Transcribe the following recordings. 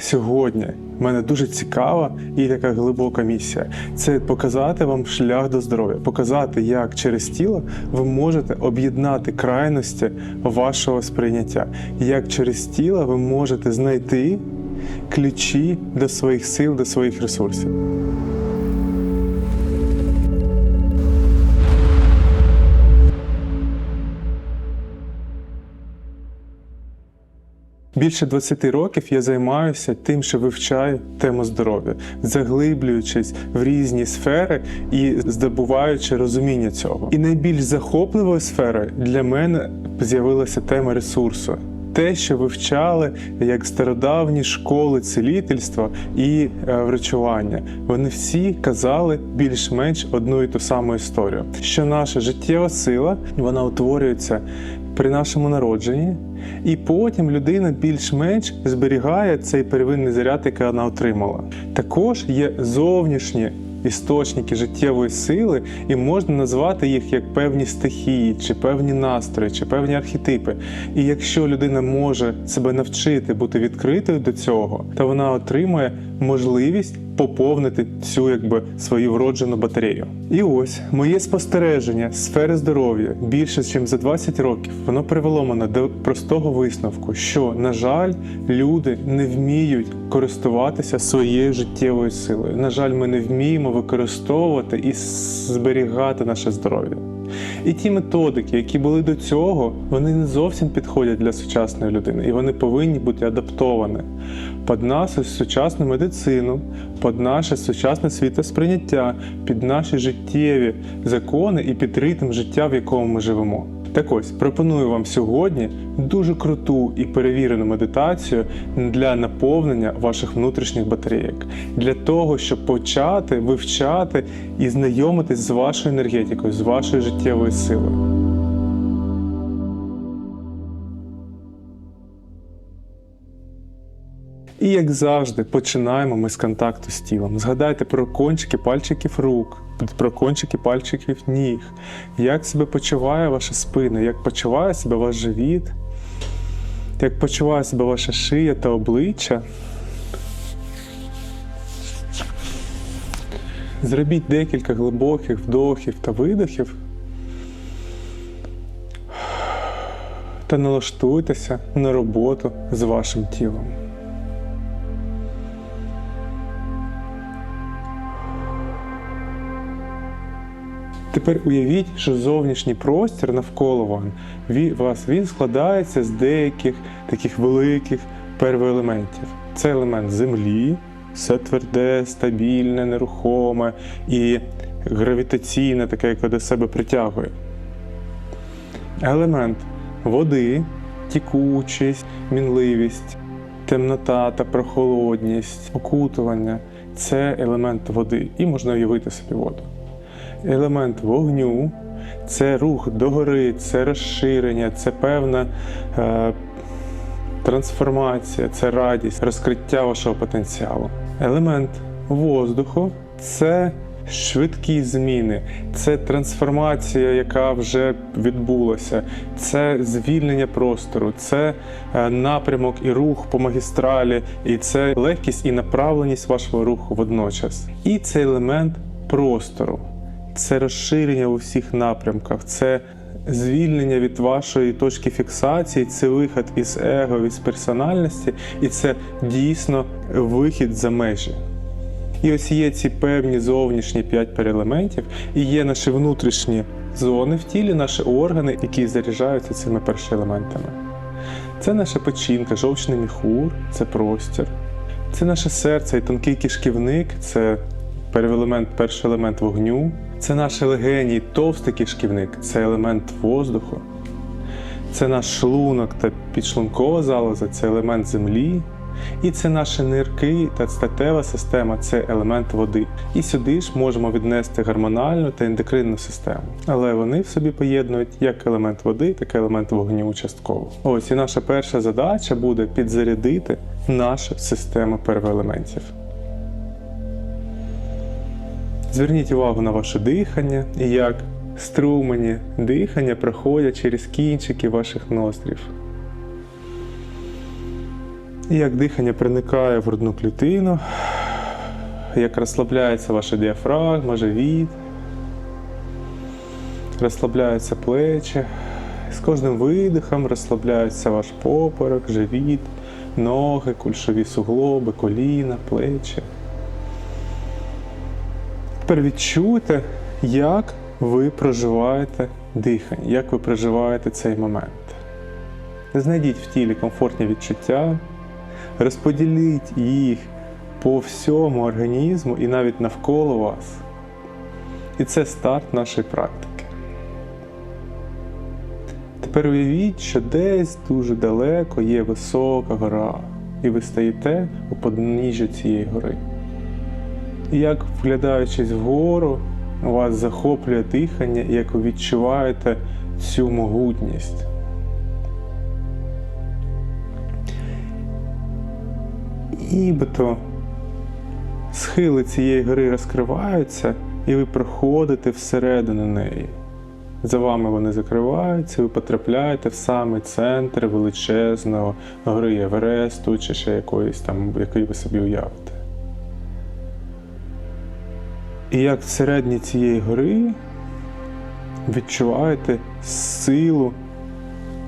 сьогодні в мене дуже цікава і така глибока місія. Це показати вам шлях до здоров'я, показати, як через тіло ви можете об'єднати крайності вашого сприйняття, як через тіло ви можете знайти ключі до своїх сил, до своїх ресурсів. Більше 20 років я займаюся тим, що вивчаю тему здоров'я, заглиблюючись в різні сфери і здобуваючи розуміння цього. І найбільш захопливою сферою для мене з'явилася тема ресурсу. Те, що вивчали як стародавні школи цілительства і е, врачування, вони всі казали більш-менш одну і ту саму історію, що наша життєва сила вона утворюється при нашому народженні, і потім людина більш-менш зберігає цей первинний заряд, який вона отримала. Також є зовнішні істочники життєвої сили, і можна назвати їх як певні стихії, чи певні настрої, чи певні архетипи. І якщо людина може себе навчити бути відкритою до цього, то вона отримує можливість поповнити цю якби свою вроджену батарею. І ось моє спостереження сфери здоров'я більше ніж за 20 років воно привело мене до простого висновку, що на жаль, люди не вміють користуватися своєю життєвою силою. На жаль, ми не вміємо використовувати і зберігати наше здоров'я. І ті методики, які були до цього, вони не зовсім підходять для сучасної людини, і вони повинні бути адаптовані під нашу сучасну медицину, під наше сучасне світосприйняття, під наші життєві закони і під ритм життя, в якому ми живемо. Так ось пропоную вам сьогодні дуже круту і перевірену медитацію для наповнення ваших внутрішніх батарейок, для того, щоб почати вивчати і знайомитись з вашою енергетикою, з вашою життєвою силою. І як завжди, починаємо ми з контакту з тілом. Згадайте про кончики пальчиків рук, про кончики пальчиків ніг, як себе почуває ваша спина, як почуває себе ваш живіт, як почуває себе ваша шия та обличчя. Зробіть декілька глибоких вдохів та видохів. Та налаштуйтеся на роботу з вашим тілом. Тепер уявіть, що зовнішній простір навколо вас він складається з деяких таких великих первоелементів. Це елемент землі, все тверде, стабільне, нерухоме і гравітаційне, таке, яке до себе притягує. Елемент води, тікучість, мінливість, темнота та прохолодність, окутування це елемент води, і можна уявити собі воду елемент вогню, це рух догори, це розширення, це певна е, трансформація, це радість, розкриття вашого потенціалу. Елемент воздуху це швидкі зміни, це трансформація, яка вже відбулася, це звільнення простору, це е, напрямок і рух по магістралі, і це легкість і направленість вашого руху водночас. І це елемент простору це розширення у всіх напрямках, це звільнення від вашої точки фіксації, це вихід із его, із персональності, і це дійсно вихід за межі. І ось є ці певні зовнішні п'ять перелементів, і є наші внутрішні зони в тілі, наші органи, які заряджаються цими першоелементами. Це наша печінка, жовчний міхур, це простір. Це наше серце і тонкий кишківник, це перелемент, перший елемент вогню. Це наші легені, товстий кишківник, це елемент воздуху. Це наш шлунок та підшлункова залоза, це елемент землі. І це наші нирки та статева система це елемент води. І сюди ж можемо віднести гормональну та ендокринну систему. Але вони в собі поєднують як елемент води, так і елемент вогню частково. Ось і наша перша задача буде підзарядити нашу систему первоелементів. Зверніть увагу на ваше дихання і як струмені дихання проходять через кінчики ваших ноздрів. І як дихання проникає в грудну клітину, як розслабляється ваша діафрагма, живіт, розслабляються плечі. З кожним видихом розслабляється ваш поперек, живіт, ноги, кульшові суглоби, коліна, плечі. Тепер відчуйте, як ви проживаєте дихання, як ви проживаєте цей момент. Знайдіть в тілі комфортні відчуття, розподіліть їх по всьому організму і навіть навколо вас. І це старт нашої практики. Тепер уявіть, що десь дуже далеко є висока гора, і ви стоїте у подніжжі цієї гори. Як вглядаючись вгору, вас захоплює дихання, як ви відчуваєте цю могутність. Нібито схили цієї гори розкриваються, і ви проходите всередину неї. За вами вони закриваються, ви потрапляєте в самий центр величезного гори Евересту чи ще якоїсь там, який ви собі уявите. І як всередині цієї гори відчуваєте силу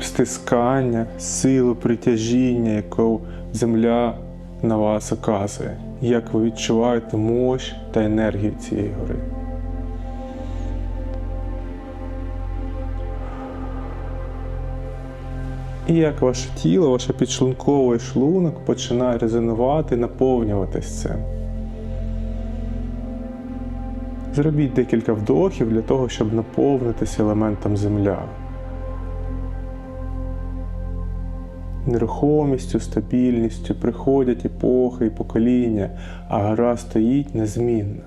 стискання, силу притяжіння, яку земля на вас оказує, як ви відчуваєте мощ та енергію цієї гори. І як ваше тіло, ваше підшлунковий шлунок починає резонувати, наповнюватись цим. Зробіть декілька вдохів для того, щоб наповнитися елементом земля. Нерухомістю, стабільністю приходять епохи і покоління, а гора стоїть незмінна.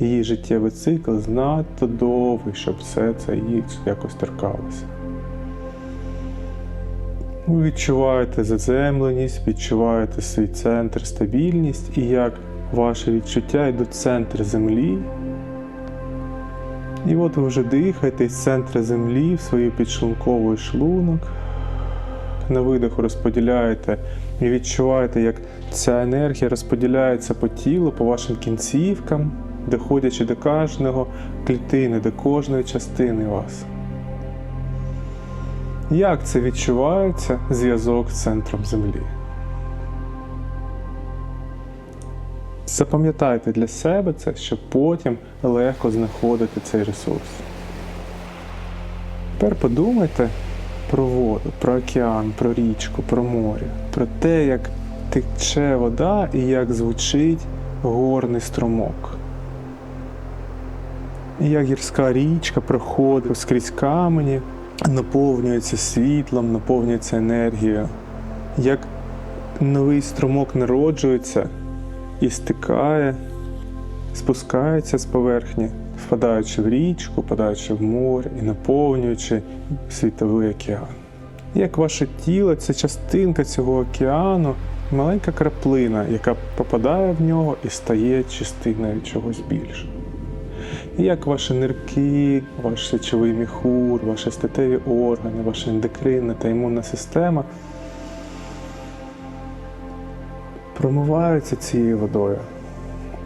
Її життєвий цикл знадто довгий, щоб все це їй якось торкалося. Ви відчуваєте заземленість, відчуваєте свій центр, стабільність і як ваші відчуття йдуть в центр землі. І от ви вже дихаєте з центру землі в свою підшлунковий шлунок. На видиху розподіляєте і відчуваєте, як ця енергія розподіляється по тілу, по вашим кінцівкам, доходячи до кожного клітини, до кожної частини вас. Як це відчувається зв'язок з центром Землі? Запам'ятайте для себе це, щоб потім легко знаходити цей ресурс. Тепер подумайте про воду, про океан, про річку, про море, про те, як тече вода і як звучить горний струмок. І як гірська річка проходить скрізь камені, наповнюється світлом, наповнюється енергією, як новий струмок народжується і стикає, спускається з поверхні, впадаючи в річку, впадаючи в море і наповнюючи світовий океан. Як ваше тіло це частинка цього океану, маленька краплина, яка попадає в нього і стає частиною чогось більшого. Як ваші нирки, ваш сечовий міхур, ваші статеві органи, ваша ендокринна та імунна система промиваються цією водою.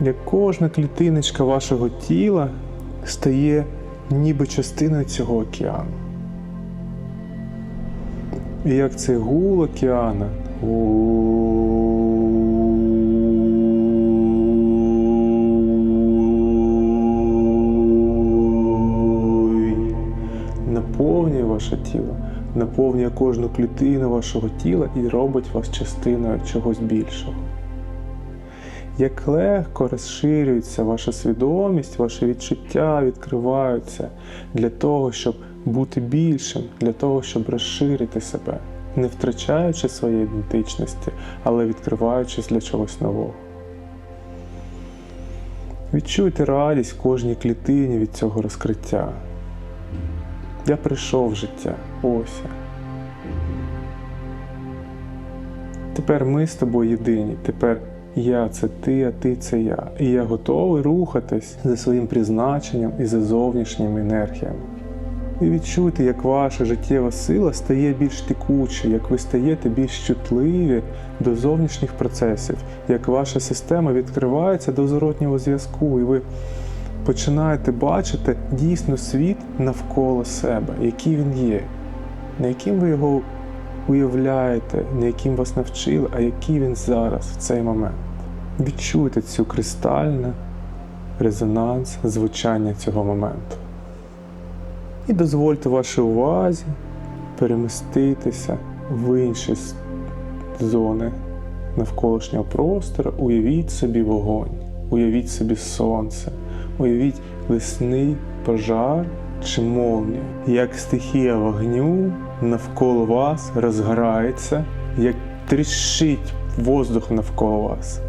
Як кожна клітиночка вашого тіла стає ніби частиною цього океану. І як цей гул океана наповнює ваше тіло, наповнює кожну клітину вашого тіла і робить вас частиною чогось більшого. Як легко розширюється ваша свідомість, ваші відчуття відкриваються для того, щоб бути більшим, для того, щоб розширити себе, не втрачаючи своєї ідентичності, але відкриваючись для чогось нового. Відчуйте радість в кожній клітині від цього розкриття. Я прийшов в життя. Ось. Тепер ми з тобою єдині. Тепер я це ти, а ти це я. І я готовий рухатись за своїм призначенням і за зовнішніми енергіями. І відчуйте, як ваша життєва сила стає більш текучою, як ви стаєте більш чутливі до зовнішніх процесів, як ваша система відкривається до зворотнього зв'язку, і ви починаєте бачити дійсно світ навколо себе, який він є, не яким ви його уявляєте, не яким вас навчили, а який він зараз в цей момент. Відчуйте цю кристальне резонанс звучання цього моменту. І дозвольте вашій увазі переміститися в інші зони навколишнього простору. Уявіть собі вогонь, уявіть собі сонце, уявіть лісний пожар чи молнію, як стихія вогню навколо вас розгорається, як тріщить воздух навколо вас.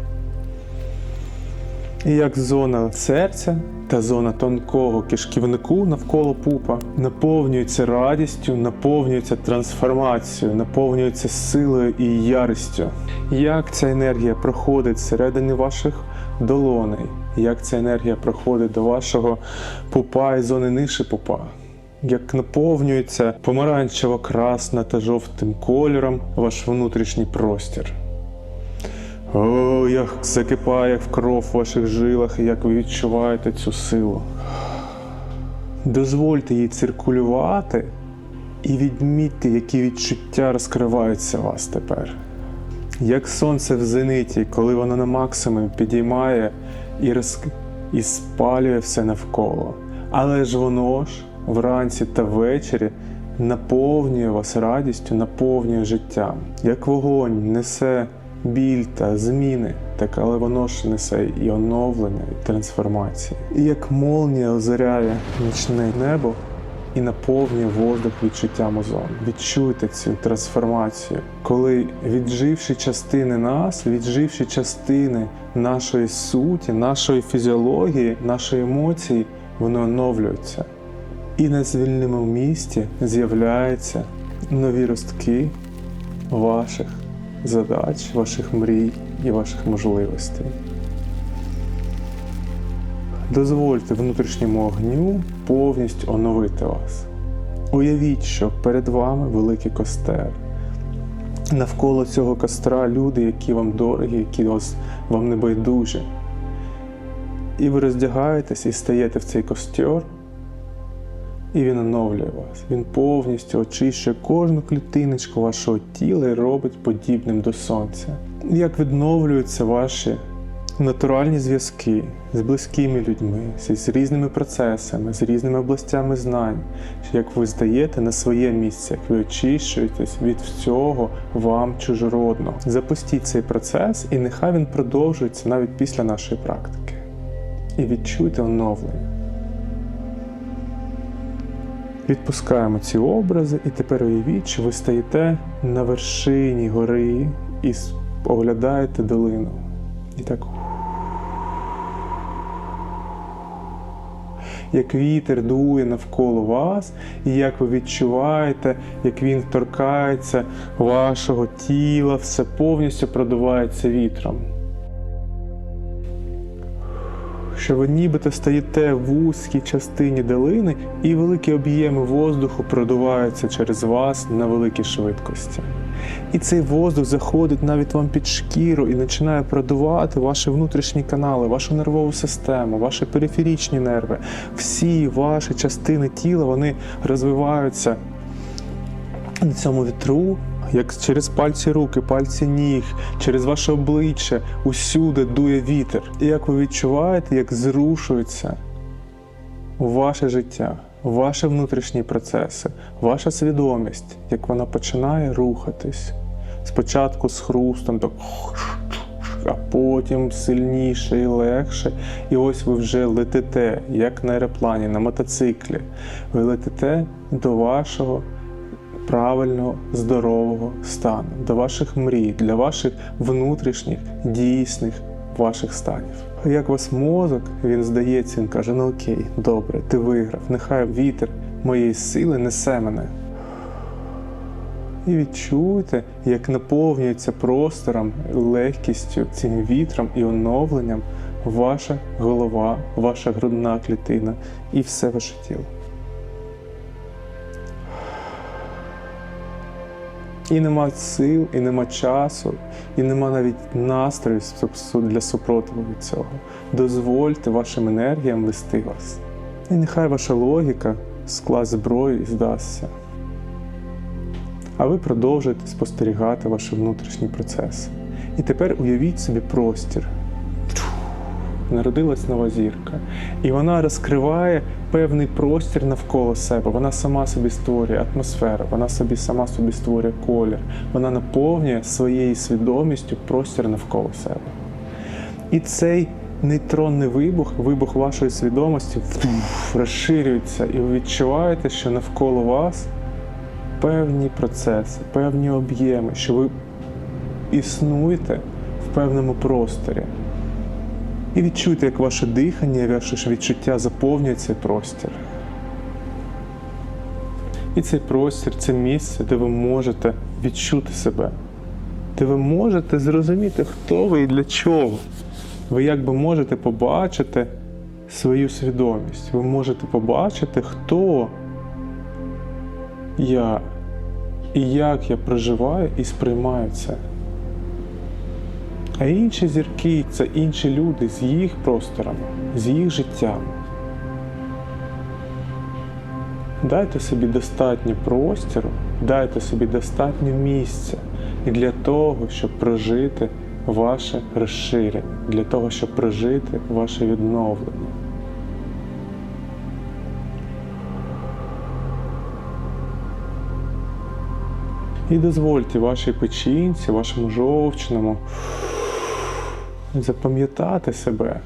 І як зона серця та зона тонкого кишківнику навколо пупа наповнюється радістю, наповнюється трансформацією, наповнюється силою і ярістю. Як ця енергія проходить всередині ваших долоней, як ця енергія проходить до вашого пупа і зони ниші пупа. Як наповнюється помаранчево-красна та жовтим кольором ваш внутрішній простір. О, як закипає в кров в ваших жилах, як ви відчуваєте цю силу. Дозвольте їй циркулювати і відмітьте, які відчуття розкриваються у вас тепер. Як сонце в зениті, коли воно на максимум підіймає і, роз... і спалює все навколо. Але ж воно ж вранці та ввечері наповнює вас радістю, наповнює життям. Як вогонь несе біль та зміни, так але воно ж несе і оновлення, і трансформації. І як молнія озаряє нічне небо і наповнює воздух відчуттям озону. Відчуйте цю трансформацію, коли відживши частини нас, відживши частини нашої суті, нашої фізіології, нашої емоції, вони оновлюються. І на звільному місці з'являються нові ростки ваших задач, ваших мрій і ваших можливостей. Дозвольте внутрішньому огню повністю оновити вас. Уявіть, що перед вами великий костер. Навколо цього костра люди, які вам дорогі, які вас, вам не байдужі. І ви роздягаєтесь і стаєте в цей костер, і він оновлює вас. Він повністю очищує кожну клітиночку вашого тіла і робить подібним до сонця. Як відновлюються ваші натуральні зв'язки з близькими людьми, з різними процесами, з різними областями знань, як ви здаєте на своє місце, як ви очищуєтесь від всього вам чужородного. Запустіть цей процес, і нехай він продовжується навіть після нашої практики. І відчуйте оновлення. Відпускаємо ці образи, і тепер уявіть, що ви стоїте на вершині гори і оглядаєте долину. І так. Як вітер дує навколо вас, і як ви відчуваєте, як він торкається вашого тіла, все повністю продувається вітром. Що ви нібито стоїте в вузькій частині долини, і великі об'єми воздуху продуваються через вас на великій швидкості. І цей воздух заходить навіть вам під шкіру і починає продувати ваші внутрішні канали, вашу нервову систему, ваші периферічні нерви. Всі ваші частини тіла вони розвиваються на цьому вітру, як через пальці руки, пальці ніг, через ваше обличчя, усюди дує вітер. І як ви відчуваєте, як зрушується ваше життя, ваші внутрішні процеси, ваша свідомість, як вона починає рухатись. Спочатку з хрустом, так, а потім сильніше і легше. І ось ви вже летите, як на аероплані, на мотоциклі. Ви летите до вашого правильного, здорового стану, до ваших мрій, для ваших внутрішніх, дійсних ваших станів. Як вас мозок, він здається, він каже: ну окей, добре, ти виграв, нехай вітер моєї сили несе мене. І відчуйте, як наповнюється простором, легкістю, цим вітром і оновленням ваша голова, ваша грудна клітина і все ваше тіло. І нема сил, і нема часу, і нема навіть настрою для супротиву від цього. Дозвольте вашим енергіям вести вас. І нехай ваша логіка скласть зброю і здасться. А ви продовжуєте спостерігати ваші внутрішні процеси. І тепер уявіть собі простір. Народилась нова зірка, і вона розкриває певний простір навколо себе. Вона сама собі створює атмосферу, вона собі сама собі створює колір, вона наповнює своєю свідомістю простір навколо себе. І цей нейтронний вибух, вибух вашої свідомості розширюється, і ви відчуваєте, що навколо вас певні процеси, певні об'єми, що ви існуєте в певному просторі. І відчуйте, як ваше дихання, ваше відчуття заповнює цей простір. І цей простір це місце, де ви можете відчути себе, де ви можете зрозуміти, хто ви і для чого. Ви якби можете побачити свою свідомість. Ви можете побачити, хто я і як я проживаю і сприймаю це. А інші зірки це інші люди з їх просторами, з їх життям. Дайте собі достатньо простору, дайте собі достатньо місця і для того, щоб прожити ваше розширення, для того, щоб прожити ваше відновлення. І дозвольте вашій печінці, вашому жовчному запам'ятати себе.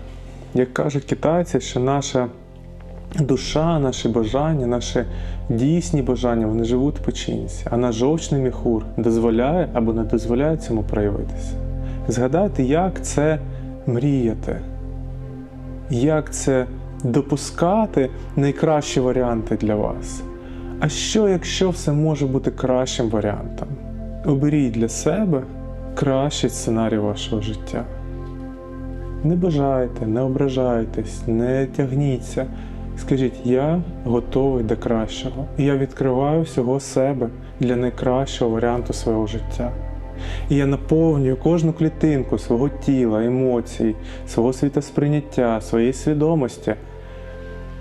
Як кажуть китайці, що наша душа, наші бажання, наші дійсні бажання, вони живуть в печінці, а наш жовчний міхур дозволяє або не дозволяє цьому проявитися. Згадайте, як це мріяти, як це допускати найкращі варіанти для вас. А що, якщо все може бути кращим варіантом? Оберіть для себе кращий сценарій вашого життя. Не бажайте, не ображайтесь, не тягніться. Скажіть, я готовий до кращого, і я відкриваю всього себе для найкращого варіанту свого життя. І я наповнюю кожну клітинку свого тіла, емоцій, свого світосприйняття, своєї свідомості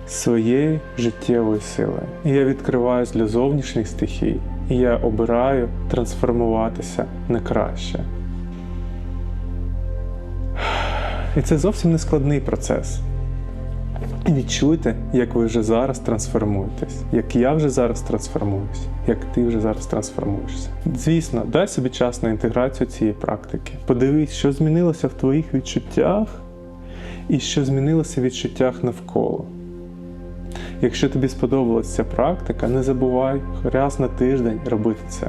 своєї життєвої сили. І я відкриваюсь для зовнішніх стихій, і я обираю трансформуватися на краще. І це зовсім не складний процес. І Відчуйте, як ви вже зараз трансформуєтесь, як я вже зараз трансформуюсь, як ти вже зараз трансформуєшся. Звісно, дай собі час на інтеграцію цієї практики. Подивись, що змінилося в твоїх відчуттях і що змінилося в відчуттях навколо. Якщо тобі сподобалася ця практика, не забувай раз на тиждень робити це.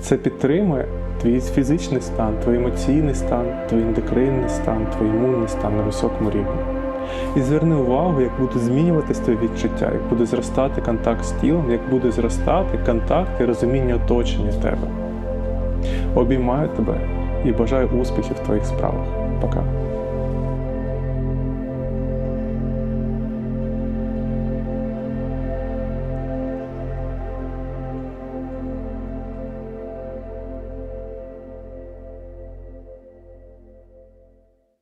Це підтримує твій фізичний стан, твій емоційний стан, твій ендокринний стан, твій імунний стан на високому рівні. І зверни увагу, як буде змінюватись твоє відчуття, як буде зростати контакт з тілом, як буде зростати контакт і розуміння оточення тебе. Обіймаю тебе і бажаю успіхів в твоїх справах. Пока.